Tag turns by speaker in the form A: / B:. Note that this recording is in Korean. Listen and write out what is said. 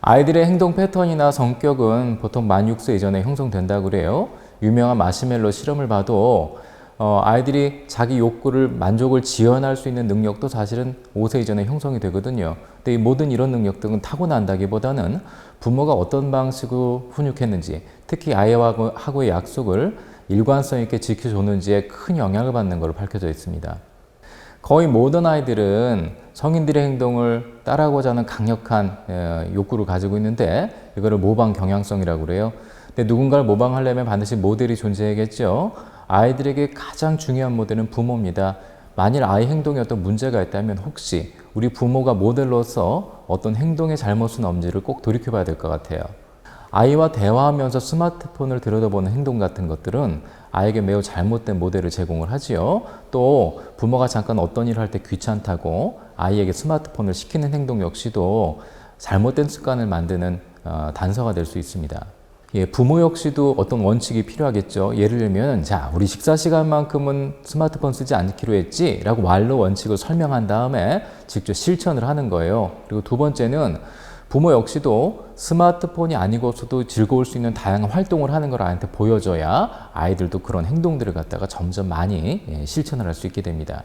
A: 아이들의 행동 패턴이나 성격은 보통 만 6세 이전에 형성된다고 그래요. 유명한 마시멜로 실험을 봐도 어, 아이들이 자기 욕구를 만족을 지연할 수 있는 능력도 사실은 5세 이전에 형성이 되거든요. 근데 이 모든 이런 능력들은 타고난다기보다는 부모가 어떤 방식으로 훈육했는지, 특히 아이하고의 약속을 일관성 있게 지켜줬는지에 큰 영향을 받는 것으로 밝혀져 있습니다. 거의 모든 아이들은 성인들의 행동을 따라하고자 하는 강력한 에, 욕구를 가지고 있는데 이거를 모방 경향성이라고 그래요. 근데 누군가를 모방하려면 반드시 모델이 존재해야겠죠. 아이들에게 가장 중요한 모델은 부모입니다. 만일 아이 행동에 어떤 문제가 있다면 혹시 우리 부모가 모델로서 어떤 행동의 잘못은 없는지를 꼭 돌이켜 봐야 될 것 같아요. 아이와 대화하면서 스마트폰을 들여다보는 행동 같은 것들은 아이에게 매우 잘못된 모델을 제공을 하지요. 또 부모가 잠깐 어떤 일을 할 때 귀찮다고 아이에게 스마트폰을 시키는 행동 역시도 잘못된 습관을 만드는 어, 단서가 될 수 있습니다. 예, 부모 역시도 어떤 원칙이 필요하겠죠. 예를 들면, 자, 우리 식사 시간만큼은 스마트폰 쓰지 않기로 했지? 라고 말로 원칙을 설명한 다음에 직접 실천을 하는 거예요. 그리고 두 번째는 부모 역시도 스마트폰이 아니고서도 즐거울 수 있는 다양한 활동을 하는 걸 아이한테 보여줘야 아이들도 그런 행동들을 갖다가 점점 많이 예, 실천을 할 수 있게 됩니다.